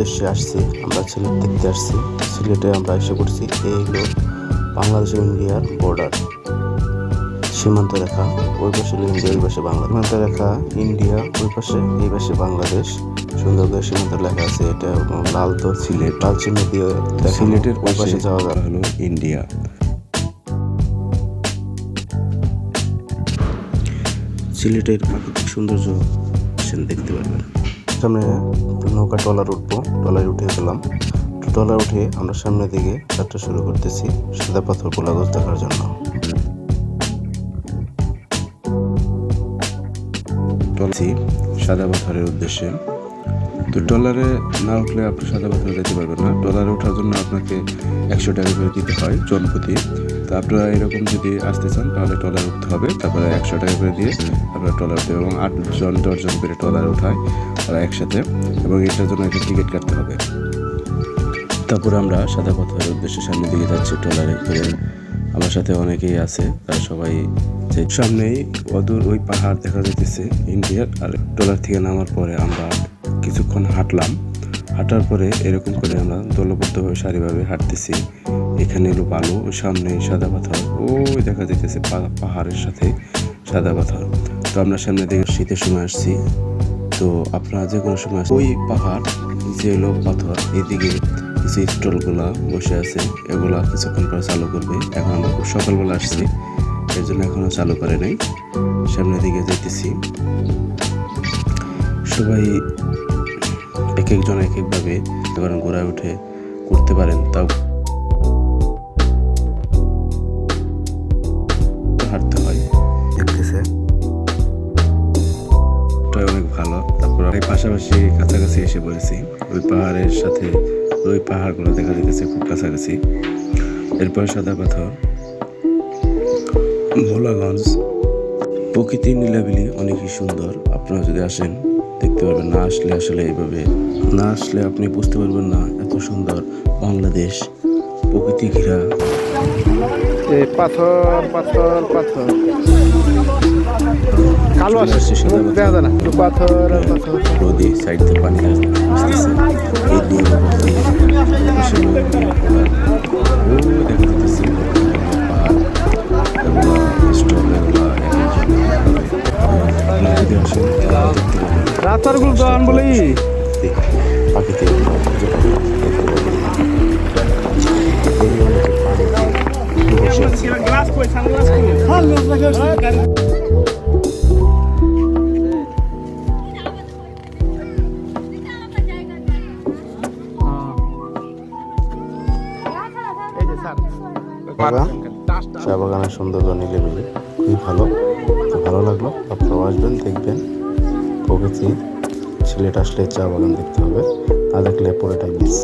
দেশে আসছি আমরা সিলেট দেখতে আসছি। সিলেটে আমরা এসে করছি এই হলো বাংলাদেশ ইন্ডিয়ার বর্ডার সীমান্ত রেখা ওই পাশে ইন্ডিয়া ওই পাশে বাংলা সীমান্ত রেখা ইন্ডিয়া ওই পাশে এই পাশে বাংলাদেশ। সুন্দর করে সীমান্ত লেখা আছে এটা লাল তো সিলেট। লাল চিহ্ন দিয়ে সিলেটের ওই পাশে যাওয়া যাবে হলো ইন্ডিয়া। সিলেটের প্রাকৃতিক সৌন্দর্য দেখতে পারবেন। সামনে নৌকা, ট্রলার উঠবো। ট্রলার উঠে গেলাম। ট্রলার উঠে আমরা সামনের দিকে যাত্রা শুরু করতেছি সাদা পাথর, গোলাগজ দেখার জন্য। সাদা পাথরের উদ্দেশ্যে। তো ডলারে না উঠলে আপনি সাদা পাথরে যেতে পারবেন না। ডলারে ওঠার জন্য আপনাকে একশো টাকা করে দিতে হয় জনপ্রতি। তো আপনারা এরকম যদি আসতে চান, তাহলে টলার উঠতে হবে। তারপরে একশো টাকা করে দিয়ে আপনারা টলার উঠতে এবং আটজন, দশজন করে টলার ওঠায় তারা একসাথে এবং এটার জন্য একটা টিকিট কাটতে হবে। তারপর আমরা সাদা পাথরের উদ্দেশ্যে সামনের দিকে যাচ্ছি, ট্রলারে করে। আমার সাথে অনেকেই আছে, তারা সবাই যে সামনেই অদূর ওই পাহাড় দেখা যাইতেছে, ইন্ডিয়ার। আর ট্রলার থেকে নামার পরে আমরা কিছুক্ষণ হাঁটলাম। হাঁটার পরে এরকম করে আমরা দলবদ্ধভাবে, সারিভাবে হাঁটতেছি। এখানে এলো বালু সামনে সাদা পাথর। ওই দেখা যাইতেছে পাহাড়ের সাথে সাদা পাথর। তো আমরা সামনে দিকে শীতের সময় আসছি। তো আপনারা যে কোনো সময় ওই পাহাড় যে হলো পাথর, এদিকে কিছু স্টলগুলা বসে আছে, এগুলা কিছুক্ষণ পরে চালু করবে। এখন আমরা খুব সকালবেলা আসছি। এর জন্য এখনও চালু করে নাই। সামনের দিকে যেতেছি সবাই একজন এক একভাবে ধরেন ঘোড়ায় উঠে করতে পারেন তাও হাঁটতে হয়। দেখতেছে অনেক ভালো। তারপর পাশাপাশি কাছাকাছি এসে পড়েছি। ওই পাহাড়ের সাথে ওই পাহাড়গুলো দেখা যেতেছে খুব কাছাকাছি। এরপর সাদা পাথর ভোলাগঞ্জ। প্রকৃতির নীলাবিলি অনেকই সুন্দর। আপনারা যদি আসেন দেখতে পারবেন না আসলে আসলে এইভাবে। না আসলে আপনি বুঝতে পারবেন না এত সুন্দর বাংলাদেশ প্রকৃতি ঘেরা। পাথর পাথর পাথর। কালো আসছে দেখা যায় না। একটু পাথর পাথর। নদী সাইড থেকে পানি আসতেছে। এই দিয়ে পাশে নদী, ও দেখা যাচ্ছে পাহাড়। এগুলো স্টল এগুলো এক একজন আপনারা যদি আসেন তাহলে দেখতে পাবেন। রাতারগুলো তো আন বাগান চা বাগানের সৌন্দর্য নিলেমিলে খুবই ভালো। ভালো লাগল। আপনারাও আসবেন, দেখবেন। প্রকৃতি সিলেট আসলে চা বাগান দেখতে হবে। না দেখলে পরে মিস।